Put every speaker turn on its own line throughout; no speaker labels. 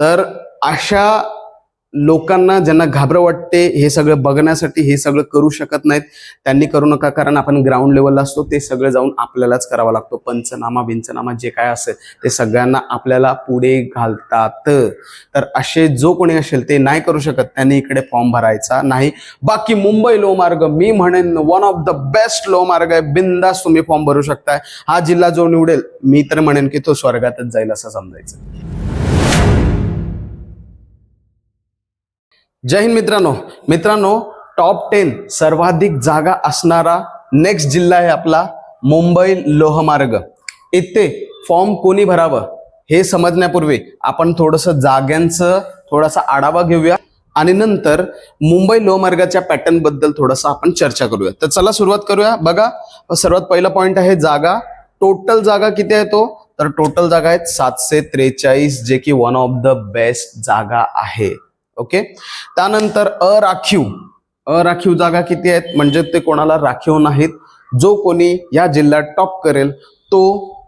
तर अशा लोकांना ज्यांना घाबरं वाटते हे सगळं बघण्यासाठी हे सगळं करू शकत नाहीत त्यांनी करू नका कारण आपण ग्राउंड लेवलला असतो ते सगळं जाऊन आपल्यालाच करावं लागतो. पंचनामा बिंचनामा जे काय असेल ते सगळ्यांना आपल्याला पुढे घालतात. तर असे जो कोणी असेल ते नाही करू शकत. त्यांनी इकडे फॉर्म भरायचा नाही. बाकी मुंबई लोहमार्ग मी म्हणेन वन ऑफ द बेस्ट लोहमार्ग आहे. बिंदास तुम्ही फॉर्म भरू शकताय. हा जिल्हा जो निवडेल मी तर म्हणेन की तो स्वर्गातच जाईल असं समजायचं. जय हिंद मित्रांनो. मित्रांनो टॉप टेन सर्वाधिक जागा असणारा नेक्स्ट जिल्हा आहे आपला मुंबई लोहमार्ग इथे फॉर्म कोणी भरावं हे समजण्यापूर्वी आपण थोडस जाग्यांचं थोडासा आढावा घेऊया आणि नंतर मुंबई लोहमार्गाच्या पॅटर्नबद्दल थोडंसं आपण चर्चा करूया. तर चला सुरुवात करूया. बघा सर्वात पहिला पॉइंट आहे जागा. टोटल जागा किती आहे तो? तर टोटल जागा आहेत सातशे त्रेचाळीस जे की वन ऑफ द बेस्ट जागा आहे. ओके? त्यानंतर अराखीव. अराखीव जागा किती आहेत? म्हणजे ते कोणाला राखीव नाहीत. जो कोणी या जिल्ह्यात टॉप करेल तो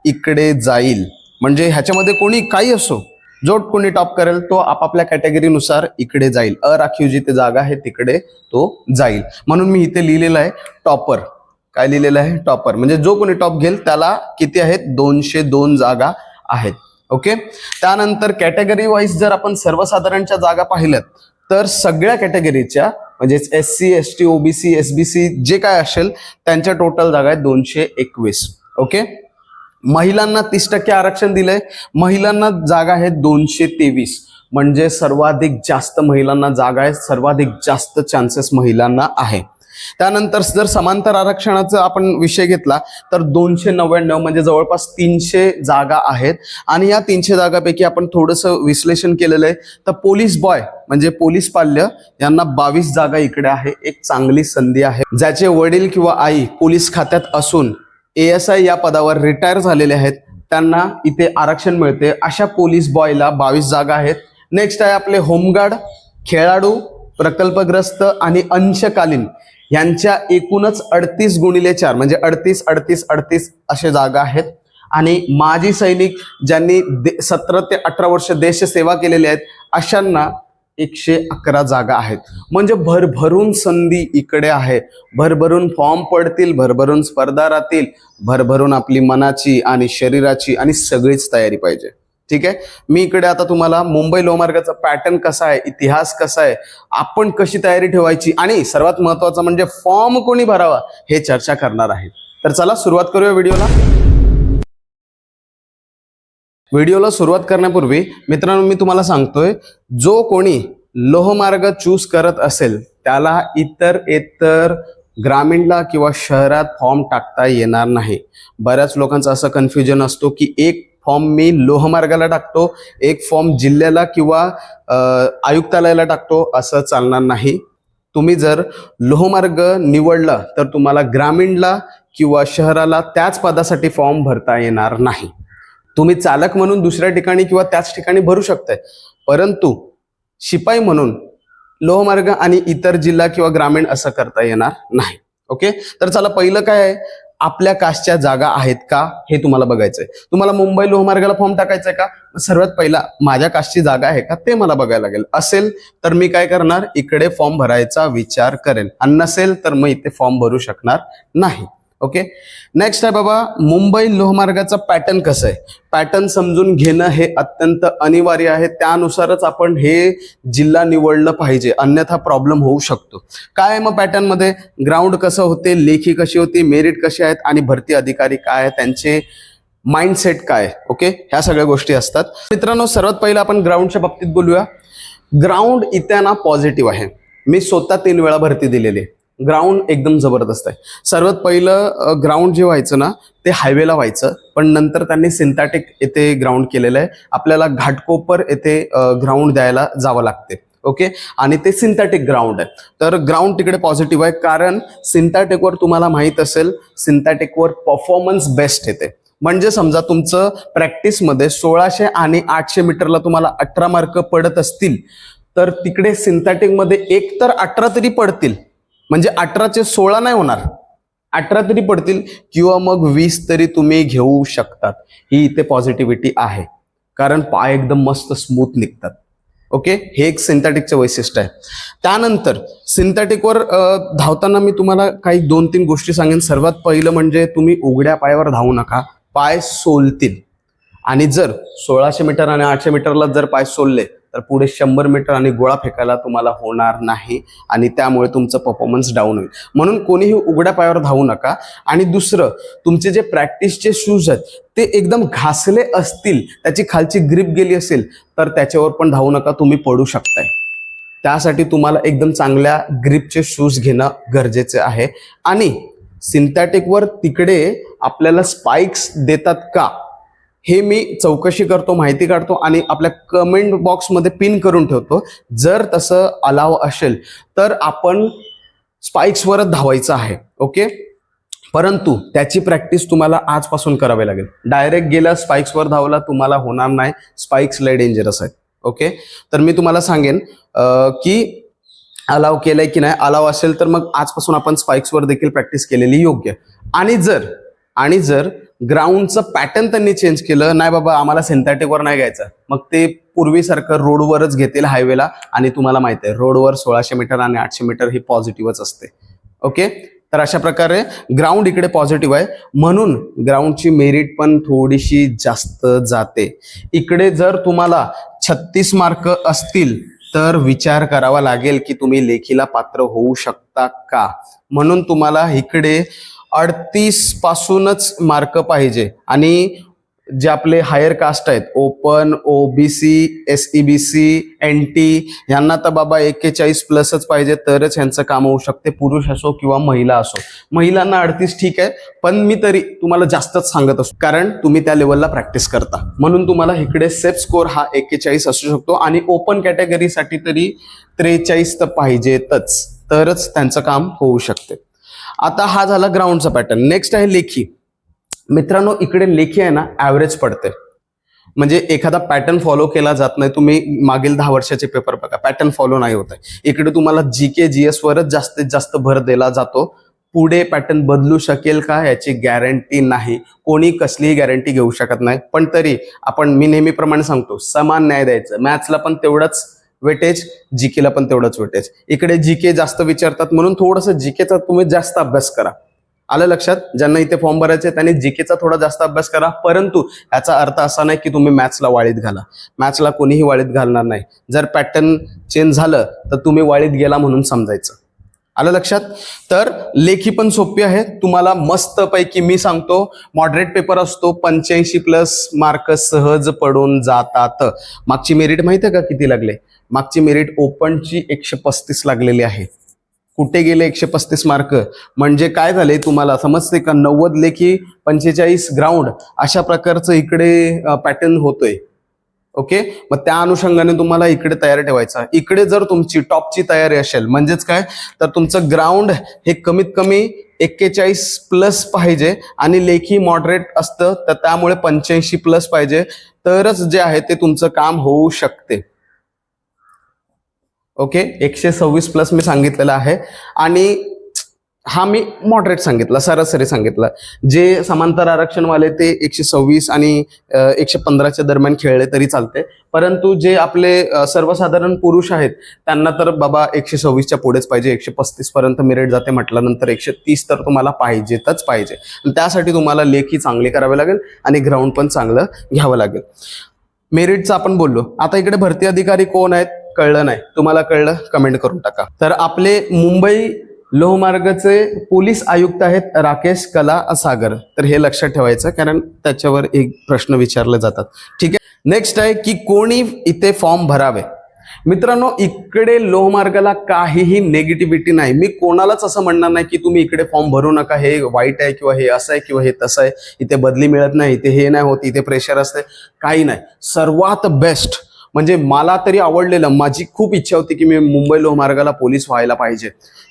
इकडे जाईल. म्हणजे ह्याच्यामध्ये कोणी काही असो जो कोणी टॉप करेल तो आपापल्या कॅटेगरीनुसार इकडे जाईल. अराखीव जिथे जागा आहे तिकडे तो जाईल. म्हणून मी इथे लिहिलेलं आहे टॉपर. काय लिहिलेलं आहे? टॉपर. म्हणजे जो कोणी टॉप घेईल त्याला किती आहेत? दोनशे दोन जागा आहेत. ओके? त्यानंतर कॅटेगरी वाईज जर आपण सर्वसाधारणच्या जागा पाहिल्यात तर सगळ्या कॅटेगरीच्या म्हणजे S C S T OBC S B C जे काय असेल त्यांच्या टोटल जागा आहेत दोनशे एकवीस. ओके? महिलांना तीस टक्के आरक्षण दिलंय. महिलांना जागा आहेत दोनशे तेवीस. म्हणजे सर्वाधिक जास्त महिलांना जागा आहे सर्वाधिक जास्त चान्सेस महिलांना आहे. त्यानंतर जर समांतर आरक्षणाचा आपण विषय घेतला तर दोनशे नव्याण्णव म्हणजे जवळपास तीनशे जागा आहेत. आणि या तीनशे जागापैकी आपण थोडंसं विश्लेषण केलेलं आहे. तर पोलीस बॉय म्हणजे पोलीस पाल्य यांना बावीस जागा इकडे आहे. एक चांगली संधी आहे. ज्याचे वडील किंवा आई पोलीस खात्यात असून ए एस आय या पदावर रिटायर झालेले आहेत त्यांना इथे आरक्षण मिळते. अशा पोलीस बॉयला बावीस जागा आहेत. नेक्स्ट आहे आपले होमगार्ड खेळाडू प्रकल्पग्रस्त आणि अंशकालीन. यांच्या एकूणच अडतीस गुणिले चार म्हणजे अडतीस अडतीस अडतीस असे जागा आहेत. आणि माजी सैनिक ज्यांनी सतरा ते अठरा वर्ष देश सेवा केलेली आहेत अशांना एकशे अकरा जागा आहेत. म्हणजे भरभरून संधी इकडे आहे. भरभरून फॉर्म पडतील भरभरून स्पर्धा राहतील भरभरून आपली मनाची आणि शरीराची आणि सगळीच तयारी पाहिजे. ठीक आहे? मी इकडे आता तुम्हाला मुंबई लोहमार्गाचा पॅटर्न कसा आहे इतिहास कसा आहे आपण कशी तयारी ठेवायची आणि सर्वात महत्वाचं म्हणजे फॉर्म कोणी भरावा हे चर्चा करणार आहे. तर चला सुरुवात करूया व्हिडिओला. व्हिडिओला सुरुवात करण्यापूर्वी मित्रांनो मी तुम्हाला सांगतोय जो कोणी लोहमार्ग चूज करत असेल त्याला इतर इतर ग्रामीणला किंवा शहरात फॉर्म टाकता येणार नाही. बऱ्याच लोकांचं असं कन्फ्युजन असतो की एक फॉर्म मी लोहमार्गाला टाकतो एक फॉर्म जिल्ह्याला किंवा आयुक्तालयाला टाकतो असं चालणार नाही. तुम्ही जर लोहमार्ग निवडला तर तुम्हाला ग्रामीणला किंवा शहराला त्याच पदासाठी फॉर्म भरता येणार नाही. तुम्ही चालक म्हणून दुसऱ्या ठिकाणी किंवा त्याच ठिकाणी भरू शकताय. परंतु शिपाई म्हणून लोहमार्ग आणि इतर जिल्हा किंवा ग्रामीण असं करता येणार नाही. ओके? तर चला पहिलं काय आहे? आपल्या कास्टच्या जागा आहेत का हे तुम्हाला बघायचंय. तुम्हाला मुंबई लोहमार्गाला फॉर्म टाकायचा आहे का? सर्वात पहिला माझ्या कास्टची जागा आहे का ते मला बघायला लागेल. असेल तर मी काय करणार? इकडे फॉर्म भरायचा विचार करेन. आणि नसेल तर मग इथे फॉर्म भरू शकणार नाही. ओके नेक्स्ट आहे बाबा मुंबई लोहमार्गाचा पॅटर्न कसं आहे? पॅटर्न समजून घेणं हे अत्यंत अनिवार्य आहे. त्यानुसारच आपण हे जिल्हा निवडलं पाहिजे. अन्यथा प्रॉब्लेम होऊ शकतो. काय आहे मग पॅटर्नमध्ये ग्राउंड कसं होते? लेखी कशी होती? मेरिट कशी आहेत? आणि भरती अधिकारी काय आहे त्यांचे माइंडसेट काय ओके ह्या सगळ्या गोष्टी असतात. मित्रांनो सर्वात पहिलं आपण ग्राउंडच्या बाबतीत बोलूया. ग्राउंड इथे ना पॉझिटिव्ह आहे. मी स्वतः तीन वेळा भरती दिलेली आहे. ग्राउंड एकदम जबरदस्त आहे. सर्वात पहिलं ग्राउंड जे व्हायचं ना ते हायवेला व्हायचं. पण नंतर त्यांनी सिंथॅटिक येथे ग्राउंड केलेलं आहे. आपल्याला घाटकोपर येथे ग्राउंड द्यायला जावं लागते. ओके? आणि ते सिंथॅटिक ग्राउंड आहे. तर ग्राउंड तिकडे पॉझिटिव्ह आहे. कारण सिंथॅटिकवर तुम्हाला माहीत असेल सिंथॅटिकवर परफॉर्मन्स बेस्ट येते. म्हणजे समजा तुमचं प्रॅक्टिसमध्ये सोळाशे आणि आठशे मीटरला तुम्हाला अठरा मार्क पडत असतील तर तिकडे सिंथॅटिकमध्ये एक तर अठरा तरी पडतील. म्हणजे अठराचे सोळा नाही होणार. अठरा तरी पडतील किंवा मग वीस तरी तुम्ही घेऊ शकतात. ही इथे पॉझिटिव्हिटी आहे. कारण पाय एकदम मस्त स्मूथ निघतात. ओके हे एक सिंथेटिकचं वैशिष्ट्य आहे. त्यानंतर सिंथेटिकवर धावताना मी तुम्हाला काही दोन तीन गोष्टी सांगेन. सर्वात पहिलं म्हणजे तुम्ही उघड्या पायावर धावू नका. पाय सोलतील. आणि जर सोळाशे मीटर आणि आठशे मीटरला जर पाय सोलले तर पुढे शंभर मीटर आणि गोळा फेकायला तुम्हाला होणार नाही आणि त्यामुळे तुमचं परफॉर्मन्स डाऊन होईल. म्हणून कोणीही उघड्या पायावर धावू नका. आणि दुसरं तुमचे जे प्रॅक्टिसचे शूज आहेत ते एकदम घासले असतील त्याची खालची ग्रीप गेली असेल तर त्याच्यावर पण धावू नका तुम्ही पडू शकताय. त्यासाठी तुम्हाला एकदम चांगल्या ग्रीपचे शूज घेणं गरजेचे आहे. आणि सिंथॅटिकवर तिकडे आपल्याला स्पाइक्स देतात का? हे मी चौकशी करतो माहिती काढतो आणि आपल्या कमेंट बॉक्समध्ये पिन करून ठेवतो. जर तसं अलाव असेल तर आपण स्पाइक्सवरच धावायचं आहे ओके परंतु त्याची प्रॅक्टिस तुम्हाला आजपासून करावी लागेल. डायरेक्ट गेला स्पाइक्सवर धावला तुम्हाला होणार नाही. स्पाइक्स लय डेंजरस आहेत ओके तर मी तुम्हाला सांगेन की अलाव केलंय की नाही अलाव असेल तर मग आजपासून आपण स्पाइक्सवर देखील प्रॅक्टिस केलेली योग्य. आणि जर आणि जर ग्राउंडचं पॅटर्न त्यांनी चेंज केलं नाही बाबा आम्हाला सिंथॅटिकवर नाही घ्यायचं. मग ते पूर्वीसारखं रोडवरच घेतील हायवेला आणि तुम्हाला माहिती आहे रोडवर सोळाशे मीटर आणि आठशे मीटर ही पॉझिटिव्हच असते. ओके तर अशा प्रकारे ग्राउंड इकडे पॉझिटिव्ह आहे. म्हणून ग्राउंडची मेरिट पण थोडीशी जास्त जाते. इकडे जर तुम्हाला छत्तीस मार्क असतील तर विचार करावा लागेल की तुम्ही लेखीला पात्र होऊ शकता का? म्हणून तुम्हाला इकडे अडतीस पासूनच मार्क पाहिजे. आणि जे आपले हायर कास्ट आहेत open OBC S E B C N T यांना तर बाबा एक्केचाळीस प्लसच पाहिजे तरच यांचं काम होऊ शकते पुरुष असो किंवा महिला असो. महिलांना अडतीस ठीक आहे पण मी तरी तुम्हाला जास्तच सांगत असतो. कारण तुम्ही त्या लेवलला प्रॅक्टिस करता. म्हणून तुम्हाला इकडे सेफ स्कोर हा एक्केचाळीस असू शकतो आणि ओपन कॅटेगरीसाठी तरी त्रेचाळीस तर पाहिजेतच तरच त्यांचं काम होऊ शकते. आता हा झाला ग्राउंडचा पॅटर्न नेक्स्ट आहे लेखी. मित्रांनो इकडे लेखी आहे ना ॲव्हरेज पडते. म्हणजे एखादा पॅटर्न फॉलो केला जात नाही तुम्ही मागील दहा वर्षाचे पेपर बघा. पॅटर्न फॉलो नाही होत आहे. इकडे तुम्हाला जी के जी एस वरच जास्तीत जास्त भर दिला जातो. पुढे पॅटर्न बदलू शकेल का याची गॅरंटी नाही. कोणी कसलीही गॅरंटी घेऊ शकत नाही. पण तरी आपण मी नेहमीप्रमाणे सांगतो समान न्याय द्यायचं. मॅथ्सला पण तेवढंच वेटेज जीकेला पण तेवढंच वेटेज. इकडे जीके जास्त विचारतात म्हणून थोडंसं जीकेचा तुम्ही जास्त अभ्यास करा. आलं लक्षात? ज्यांना इथे फॉर्म भरायचे त्यांनी जीकेचा थोडा जास्त अभ्यास करा. परंतु याचा अर्थ असा नाही की तुम्ही मॅथ्सला वाळीत घाला. मॅथ्सला कोणीही वाळीत घालणार नाही. जर पॅटर्न चेंज झालं तर तुम्ही वाळीत गेला म्हणून समजायचं. आलं लक्षात? तर लेखी पण सोपी आहे. तुम्हाला मस्तपैकी मी सांगतो मॉडरेट पेपर असतो पंच्याऐंशी प्लस मार्क सहज पडून जातात. मागची मेरिट माहिती आहे का किती लागले? मागची मेरिट ओपनची एकशे पस्तीस लागलेली आहे. कुठे गेले एकशे पस्तीस मार्क म्हणजे काय झाले तुम्हाला? समजते का? नव्वद लेखी पंचेचाळीस ग्राउंड अशा प्रकारचं इकडे पॅटर्न होतोय. ओके? मग त्या अनुषंगाने तुम्हाला इकडे तयार ठेवायचा इकडे जर तुमची टॉपची तयारी असेल म्हणजेच काय? तर तुमचं ग्राउंड हे कमीत कमी एक्केचाळीस प्लस पाहिजे आणि लेखी मॉडरेट असतं तर त्यामुळे पंच्याऐंशी प्लस पाहिजे. तरच जे आहे ते तुमचं काम होऊ शकते. ओके? एकशे सव्वीस प्लस मी सांगितलेलं आहे. आणि हा मी मॉडरेट सांगितला सरासरी सांगितलं. जे समांतर आरक्षणवाले ते एकशे सव्वीस आणि एकशे पंधराच्या दरम्यान खेळले तरी चालते. परंतु जे आपले सर्वसाधारण पुरुष आहेत त्यांना तर बाबा एकशे सव्वीसच्या पुढेच पाहिजे एकशे पस्तीस पर्यंत जाते म्हटल्यानंतर एकशे तीस तर तुम्हाला पाहिजेतच पाहिजे. त्यासाठी तुम्हाला लेखी चांगली करावी लागेल आणि ग्राउंड पण चांगलं घ्यावं लागेल. मेरिटचं आपण बोललो. आता इकडे भरती अधिकारी कोण आहेत कळलं नाही. तुम्हाला कळलं? कमेंट करून टाका. तर आपले मुंबई लोहमार्गचे पोलीस आयुक्त आहेत राकेश कला सागर. तर हे लक्षात ठेवायचं कारण त्याच्यावर एक प्रश्न विचारले जातात. ठीक आहे? नेक्स्ट आहे की कोणी इथे फॉर्म भरावे? मित्रांनो इकडे लोहमार्गाला काहीही नेगेटिव्हिटी नाही. मी कोणालाच असं म्हणणार नाही की तुम्ही इकडे फॉर्म भरू नका. हे वाईट आहे किंवा हे असं आहे किंवा हे तसं आहे. इथे बदली मिळत नाही इथे हे नाही होत इथे प्रेशर असते. काही नाही. सर्वात बेस्ट म्हणजे मला तरी आवडलेलं माझी खूप इच्छा होती की मी मुंबई लोहमार्गाला पोलीस व्हायला पाहिजे.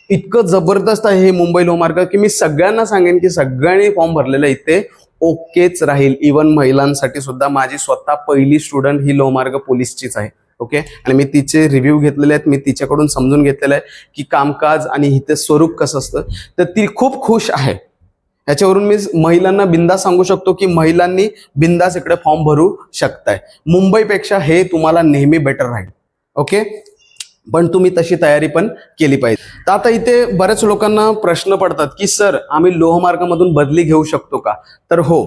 इतकं जबरदस्त आहे हे मुंबई लोहमार्ग की मी सगळ्यांना सांगेन की सगळ्यांनी फॉर्म भरलेलं इथे ओकेच राहील. इवन महिलांसाठी सुद्धा माझी स्वतः पहिली स्टुडंट ही लोहमार्ग पोलीसचीच आहे. ओके आणि मी तिचे रिव्ह्यू घेतलेले आहेत मी तिच्याकडून समजून घेतलेलं आहे की कामकाज आणि इथे स्वरूप कसं असतं. तर ती खूप खुश आहे. याच्यावरून मी महिलांना बिंदास सांगू शकतो की महिलांनी बिंदास इकडे फॉर्म भरू शकताय. मुंबईपेक्षा हे तुम्हाला नेहमी बेटर राहील. ओके पण तुम्ही तशी तयारी पण केली पाहिजे. तर आता इथे बऱ्याच लोकांना प्रश्न पडतात की सर आम्ही लोहमार्गामधून बदली घेऊ शकतो का? तर हो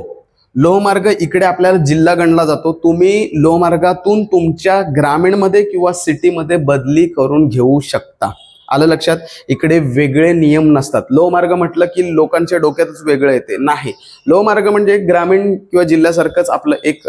लोहमार्ग इकडे आपल्याला जिल्हा गणला जातो. तुम्ही लोहमार्गातून तुमच्या ग्रामीणमध्ये किंवा सिटीमध्ये बदली करून घेऊ शकता. आलं लक्षात? इकडे वेगळे नियम नसतात. लोहमार्ग म्हटलं की लोकांच्या डोक्यातच वेगळं येते. नाही. लोहमार्ग म्हणजे ग्रामीण किंवा जिल्ह्यासारखंच आपलं एक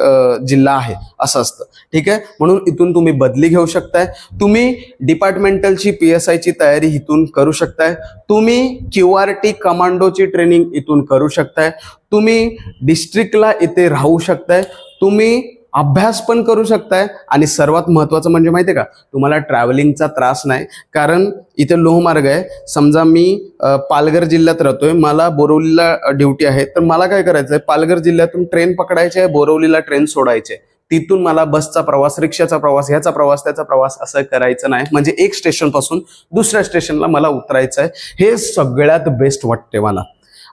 जिल्हा आहे. असं असतं. ठीक आहे? म्हणून इथून तुम्ही बदली घेऊ शकताय. तुम्ही डिपार्टमेंटलची पी एस आयची तयारी इथून करू शकताय. तुम्ही क्यू आर टी कमांडोची ट्रेनिंग इथून करू शकताय. तुम्ही डिस्ट्रिक्टला इथे राहू शकताय. तुम्ही अभ्यास पण करू शकताय. आणि सर्वात महत्वाचं म्हणजे माहितीये का? तुम्हाला ट्रॅव्हलिंगचा त्रास नाही. कारण इथे लोहमार्ग आहे. समजा मी पालघर जिल्ह्यात राहतोय. मला बोरवलीला ड्युटी आहे. तर मला काय करायचंय? पालघर जिल्ह्यातून ट्रेन पकडायची आहे. बोरवलीला ट्रेन सोडायची आहे. तिथून मला बसचा प्रवास रिक्षाचा प्रवास ह्याचा प्रवास त्याचा प्रवास असं करायचं नाही. म्हणजे एक स्टेशनपासून दुसऱ्या स्टेशनला मला उतरायचं आहे हे सगळ्यात बेस्ट वाटते मला.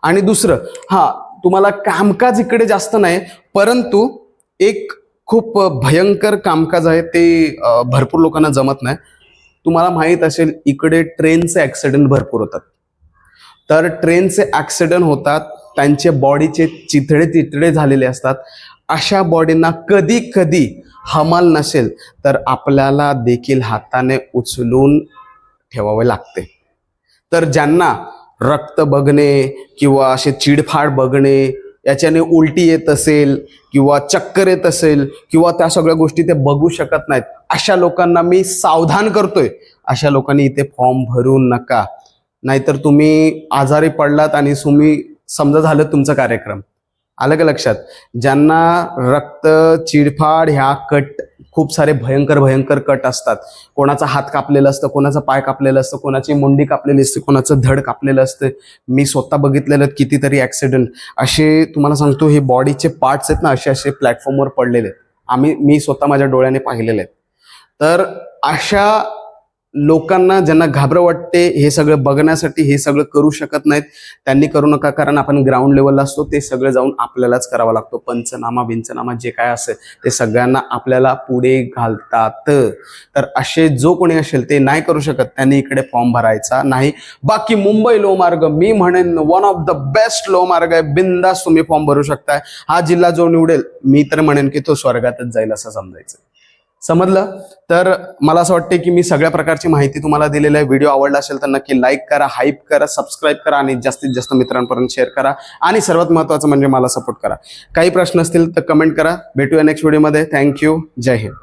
आणि दुसरं हा तुम्हाला कामकाज इकडे जास्त नाही. परंतु एक खूप भयंकर कामकाज आहे ते भरपूर लोकांना जमत नाही. तुम्हाला माहीत असेल इकडे ट्रेनचे ॲक्सिडेंट भरपूर होतात. तर ट्रेनचे ॲक्सिडेंट होतात त्यांचे बॉडीचे चिथडे तितडे झालेले असतात. अशा बॉडींना कधी कधी हमाल नसेल तर आपल्याला देखील हाताने उचलून ठेवावे लागते. तर ज्यांना रक्त बघणे किंवा असे चिडफाड बघणे याच्याने उलटी येत असेल किंवा चक्कर येत असेल किंवा त्या सगळ्या गोष्टी ते बघू शकत नाहीत. अशा लोकांना मी सावधान करतोय. अशा लोकांनी इथे फॉर्म भरू नका. नाहीतर तुम्ही आजारी पडलात आणि तुम्ही समजा झालं तुमचा कार्यक्रम. आलं का लक्षात? ज्यांना रक्त चिडफाड ह्या कट खूप सारे भयंकर भयंकर कट असतात. कोणाचा हात कापलेला असतं कोणाचा पाय कापलेलं असतं कोणाची मुंडी कापलेली असते कोणाचं धड कापलेलं असतं. मी स्वतः बघितलेलं आहेत कितीतरी ॲक्सिडेंट असे तुम्हाला सांगतो हे बॉडीचे पार्ट्स आहेत ना असे असे प्लॅटफॉर्मवर पडलेले आहेत. आम्ही मी स्वतः माझ्या डोळ्याने पाहिलेले आहेत. तर अशा लोकांना ज्यांना घाबरं वाटते हे सगळं बघण्यासाठी हे सगळं करू शकत नाहीत. त्यांनी करू नका कारण आपण ग्राउंड लेवलला असतो ते सगळं जाऊन आपल्यालाच करावा लागतो. पंचनामा बिंचनामा जे काय असेल ते सगळ्यांना आपल्याला पुढे घालतात. तर असे जो कोणी असेल ते नाही करू शकत. त्यांनी इकडे फॉर्म भरायचा नाही. बाकी मुंबई लोहमार्ग मी म्हणेन वन ऑफ द बेस्ट लोहमार्ग आहे. बिंदास तुम्ही फॉर्म भरू शकताय. हा जिल्हा जो निवडेल मी तर म्हणेन की तो स्वर्गातच जाईल असं समजायचं. समजलं? तर मला असं वाटतं की मी सगळ्या प्रकारची माहिती तुम्हाला दिलेली आहे. व्हिडिओ आवडला असेल तर नक्की लाईक करा हाईप करा सबस्क्राईब करा आणि जास्तीत जास्त मित्रांपर्यंत शेअर करा. आणि सर्वात महत्त्वाचं म्हणजे मला सपोर्ट करा. काही प्रश्न असतील तर कमेंट करा. भेटूया नेक्स्ट व्हिडिओमध्ये थँक्यू जय हिंद.